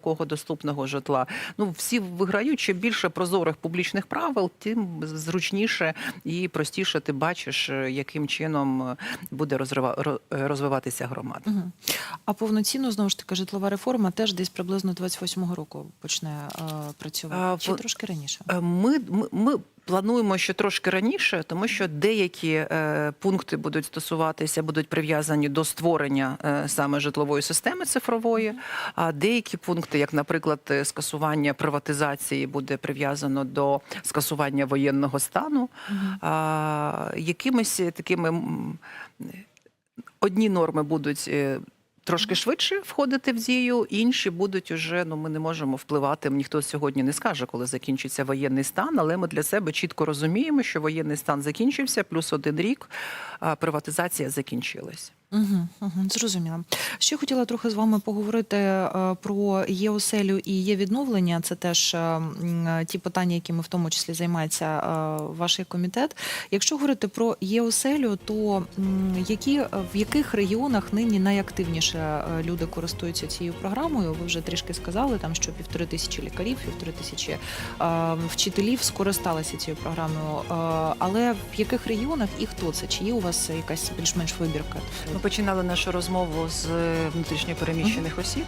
Такого доступного житла. Ну всі виграють. Чим більше прозорих публічних правил, тим зручніше і простіше ти бачиш, е, яким чином е, буде е, розвиватися громада. А повноцінно знову ж таки житлова реформа теж десь приблизно 28-го року почне е, працювати. А, Чи в... трошки раніше? Ми, ми, ми плануємо ще трошки раніше, тому що деякі е, пункти будуть стосуватися, будуть прив'язані до створення е, саме житлової системи цифрової. А деякі пункти, як, наприклад, е, скасування приватизації, буде прив'язано до скасування воєнного стану. А, якимись такими одні норми будуть. Трошки швидше входити в дію, інші будуть уже. Ну ми не можемо впливати. Ніхто сьогодні не скаже, коли закінчиться воєнний стан. Але ми для себе чітко розуміємо, що воєнний стан закінчився, плюс один рік приватизація закінчилась. Угу, угу, зрозуміло. Ще хотіла трохи з вами поговорити е, про ЄОселю і є відновлення. Це теж е, е, ті питання, якими в тому числі займається ваш комітет. Якщо говорити про ЄОселю, то м, які в яких регіонах нині найактивніше люди користуються цією програмою? Ви вже трішки сказали, там що півтори тисячі лікарів, півтори тисячі вчителів скористалися цією програмою. Але в яких регіонах і хто це? Чи є у вас якась більш-менш вибірка? Ми починали нашу розмову з внутрішньопереміщених осіб.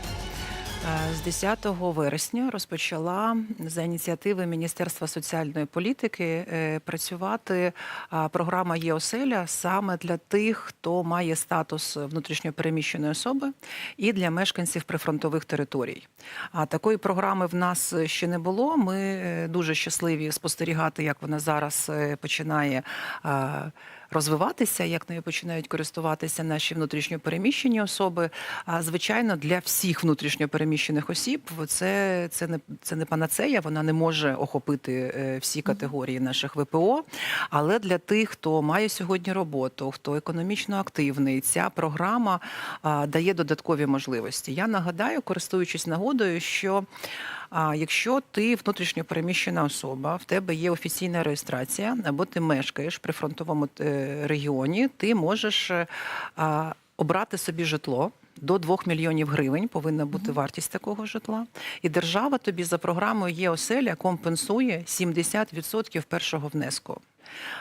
Е, З 10 вересня розпочала за ініціативи Міністерства соціальної політики е, працювати програма ЄОселя саме для тих, хто має статус внутрішньопереміщеної особи, і для мешканців прифронтових територій. А такої програми в нас ще не було. Ми е, дуже щасливі спостерігати, як вона зараз е, починає. Розвиватися, як нею починають користуватися наші внутрішньопереміщені особи. А звичайно, для всіх внутрішньопереміщених осіб це, це не це не панацея, вона не може охопити е, всі категорії наших ВПО. Але для тих, хто має сьогодні роботу, хто економічно активний, ця програма а, дає додаткові можливості. Я нагадаю, користуючись нагодою, що а якщо ти внутрішньо переміщена особа, в тебе є офіційна реєстрація, або ти мешкаєш при фронтовому е, регіоні, ти можеш е, обрати собі житло. До 2 мільйонів гривень повинна бути вартість такого житла, і держава тобі за програмою є оселя компенсує 70% першого внеску.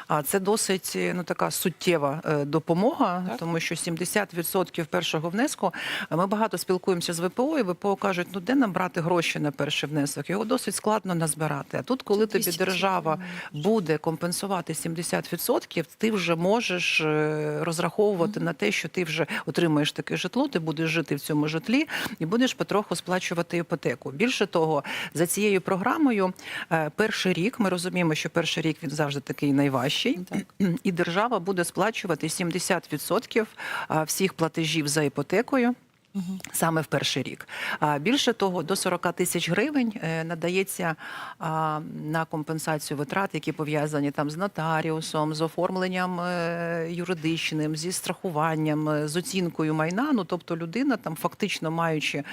А це досить е, ну така суттєва е, допомога, Так. тому що 70% першого внеску. е, Ми багато спілкуємося з ВПО, і ВПО кажуть, ну де нам брати гроші на перший внесок? Його досить складно назбирати. А тут, коли тобі держава буде компенсувати 70%, ти вже можеш розраховувати на те, що ти вже отримаєш таке житло, ти будеш жити в цьому житлі і будеш потроху сплачувати іпотеку. Більше того, за цією програмою перший рік ми розуміємо, що перший рік він завжди такий найважчий, і держава буде сплачувати 70% всіх платежів за іпотекою. Саме в перший рік. Більше того, до 40 тисяч гривень е, надається на компенсацію витрат, які пов'язані там з нотаріусом, з оформленням е, юридичним, зі страхуванням, е, з оцінкою майна. Ну тобто людина, там фактично маючи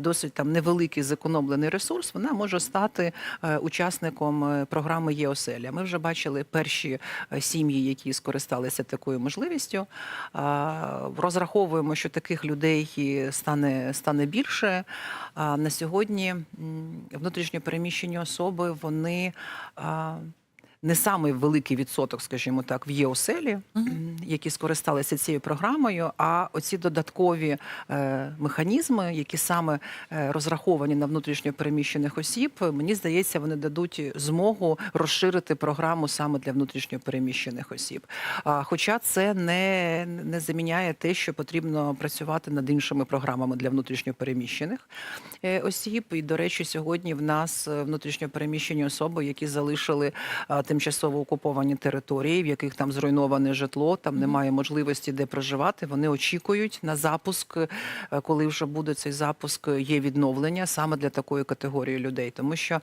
досить там невеликий зекономлений ресурс, вона може стати учасником програми ЄОСЕЛЯ. Ми вже бачили перші сім'ї, які скористалися такою можливістю. Розраховуємо, що таких людей стане, стане більше. А на сьогодні внутрішньо переміщені особи вони. Не самий великий відсоток, скажімо так, в ЄОСЕЛі, які скористалися цією програмою. А оці додаткові е, механізми, які саме е, розраховані на внутрішньо переміщених осіб, мені здається, вони дадуть змогу розширити програму саме для внутрішньо переміщених осіб. А, Хоча це не, не заміняє те, що потрібно працювати над іншими програмами для внутрішньо переміщених е, осіб. І, до речі, сьогодні в нас внутрішньо переміщені особи, які залишили тимчасово окуповані території, в яких там зруйноване житло, там немає можливості де проживати. Вони очікують на запуск, е, коли вже буде цей запуск, е, є відновлення саме для такої категорії людей, тому що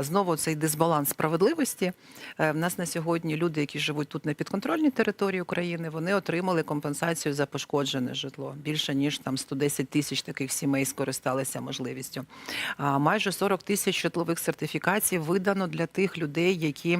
знову цей дисбаланс справедливості. Е, В нас на сьогодні люди, які живуть тут на підконтрольній території України, вони отримали компенсацію за пошкоджене житло. Більше ніж там 110 тисяч таких сімей скористалися можливістю. Майже 40 тисяч житлових сертифікацій видано для тих людей, які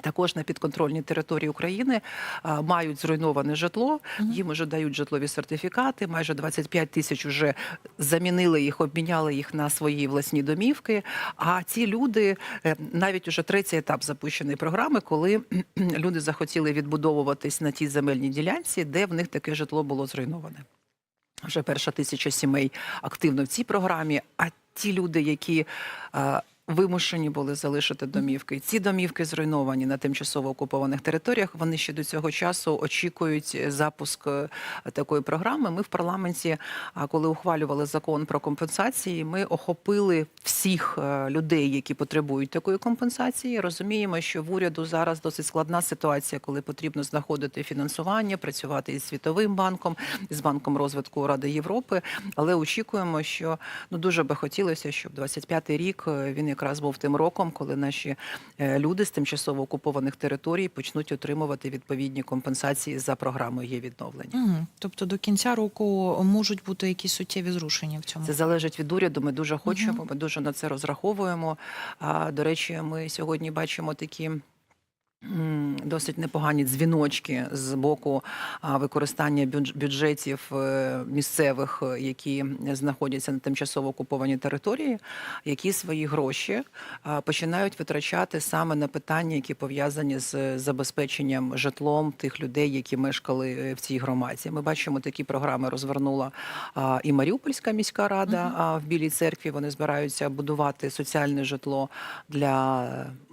Також на підконтрольній території України а, мають зруйноване житло. Їм вже дають житлові сертифікати. Майже 25 тисяч вже замінили їх, обміняли їх на свої власні домівки. А ці люди е, навіть уже третій етап запущеної програми, коли люди захотіли відбудовуватись на тій земельній ділянці, де в них таке житло було зруйноване. Вже перша тисяча сімей активно в цій програмі. А ті люди, які вимушені були залишити домівки, ці домівки зруйновані на тимчасово окупованих територіях. Вони ще до цього часу очікують запуск е, такої програми. Ми в парламенті, а, коли ухвалювали закон про компенсації, ми охопили всіх е, людей, які потребують такої компенсації. Розуміємо, що в уряду зараз досить складна ситуація, коли потрібно знаходити фінансування, працювати із світовим банком, з банком розвитку Ради Європи. Але очікуємо, що ну дуже би хотілося, щоб 25-й рік е, він якраз був тим роком, коли наші е, люди з тимчасово окупованих територій почнуть отримувати відповідні компенсації за програмою є відновлення. Угу. Тобто до кінця року можуть бути якісь суттєві зрушення в цьому. Це залежить від уряду. Ми дуже хочемо, ми дуже на це розраховуємо. А до речі, ми сьогодні бачимо такі. Досить непогані дзвіночки з боку використання бюдж- бюджетів е, місцевих, е, які знаходяться на тимчасово окупованій території, які свої гроші починають витрачати саме на питання, які пов'язані з забезпеченням житлом тих людей, які мешкали е, в цій громаді. Ми бачимо, такі програми розвернула і Маріупольська міська рада а, в Білій церкві. Вони збираються будувати соціальне житло для,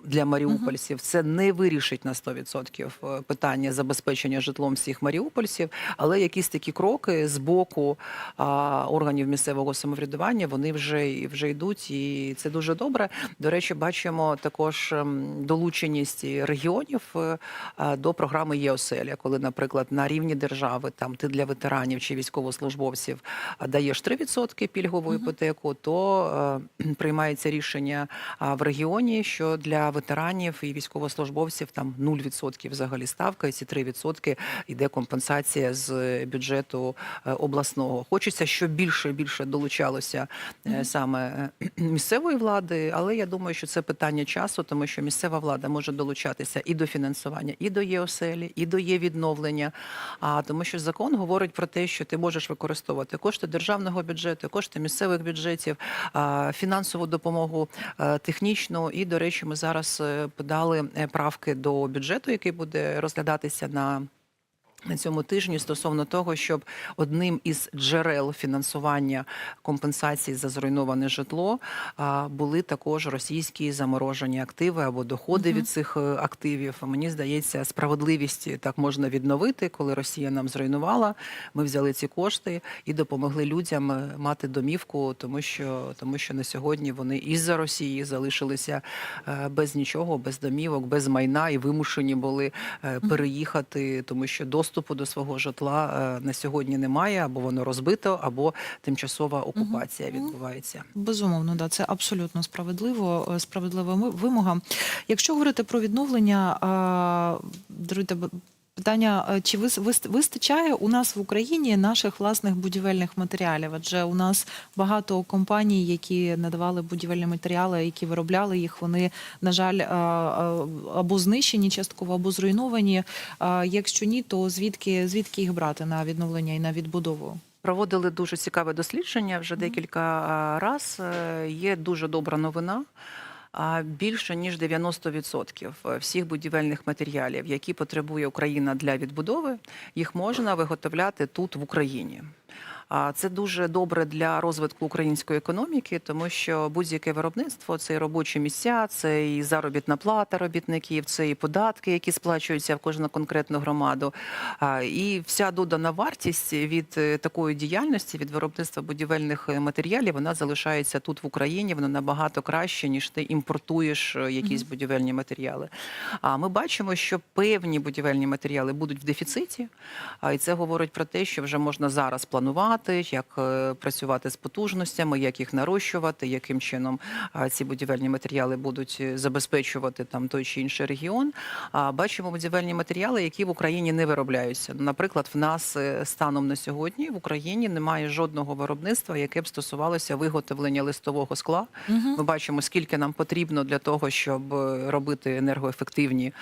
для маріупольців. Це не вирішить на 100% е, питання забезпечення житлом всіх маріупольців, але якісь такі кроки з боку а, органів місцевого самоврядування вони вже вже йдуть, і це дуже добре. До речі, бачимо також ем, долученість регіонів е, а, до програми ЄОСЕЛЯ, коли, наприклад, на рівні держави там ти для ветеранів чи військовослужбовців даєш 3% пільгову іпотеку, то е, приймається рішення в регіоні, що для ветеранів і військовослужбовців там 0% взагалі ставка, і ці 3% йде компенсація з бюджету е, обласного. Хочеться, щоб більше і більше долучалося е, саме е, місцевої влади, але я думаю, що це питання часу, тому що місцева влада може долучатися і до фінансування, і до ЄОСЕЛі, і до ЄВідновлення. А тому, що закон говорить про те, що ти можеш використовувати кошти державного бюджету, кошти місцевих бюджетів, фінансову допомогу е, технічну. І, до речі, ми зараз е, подали е, правки до бюджету, який буде розглядатися на. На цьому тижні стосовно того, щоб одним із джерел фінансування компенсацій за зруйноване житло були також російські заморожені активи або доходи від цих е, активів. Мені здається, справедливість так можна відновити, коли Росія нам зруйнувала. Ми взяли ці кошти і допомогли людям е, мати домівку, тому що тому що на сьогодні вони із-за Росії залишилися е, без нічого, без домівок, без майна і вимушені були переїхати, тому що доступу до свого житла е, на сьогодні немає, або воно розбито, або тимчасова окупація відбувається. Безумовно, да, це абсолютно справедливо, е, справедлива вимога. Якщо говорити про відновлення, даруйте, питання, е, чи вис- вис- вистачає у нас в Україні наших власних будівельних матеріалів? Адже у нас багато компаній, які надавали будівельні матеріали, які виробляли їх, вони, на жаль, або знищені частково, або зруйновані. Якщо ні, то звідки, звідки їх брати на відновлення і на відбудову? Проводили дуже цікаве дослідження вже декілька раз. Е, Є дуже добра новина. Більше ніж 90% всіх будівельних матеріалів, які потребує Україна для відбудови, їх можна виготовляти тут в Україні. Це дуже добре для розвитку української економіки, тому що будь-яке виробництво це і робочі місця, це і заробітна плата робітників, це і податки, які сплачуються в кожну конкретну громаду. І вся додана вартість від е, такої діяльності, від виробництва будівельних е, матеріалів, вона залишається тут в Україні. Воно набагато краще, ніж ти імпортуєш е, якісь будівельні матеріали. А ми бачимо, що певні будівельні матеріали будуть в дефіциті, і це говорить про те, що вже можна зараз планувати. Працювати, як е, працювати з потужностями, як їх нарощувати, яким чином ці будівельні матеріали будуть е, забезпечувати там той чи інший регіон. А бачимо будівельні матеріали, які в Україні не виробляються. Наприклад, в нас е, станом на сьогодні в Україні немає жодного виробництва, яке б стосувалося виготовлення листового скла. Ми бачимо, скільки нам потрібно для того, щоб робити енергоефективні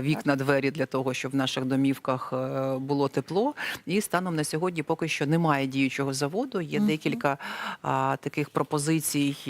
вікна, двері для того, щоб в наших домівках було тепло. І станом на сьогодні поки що немає діючого заводу. Є декілька а, таких пропозицій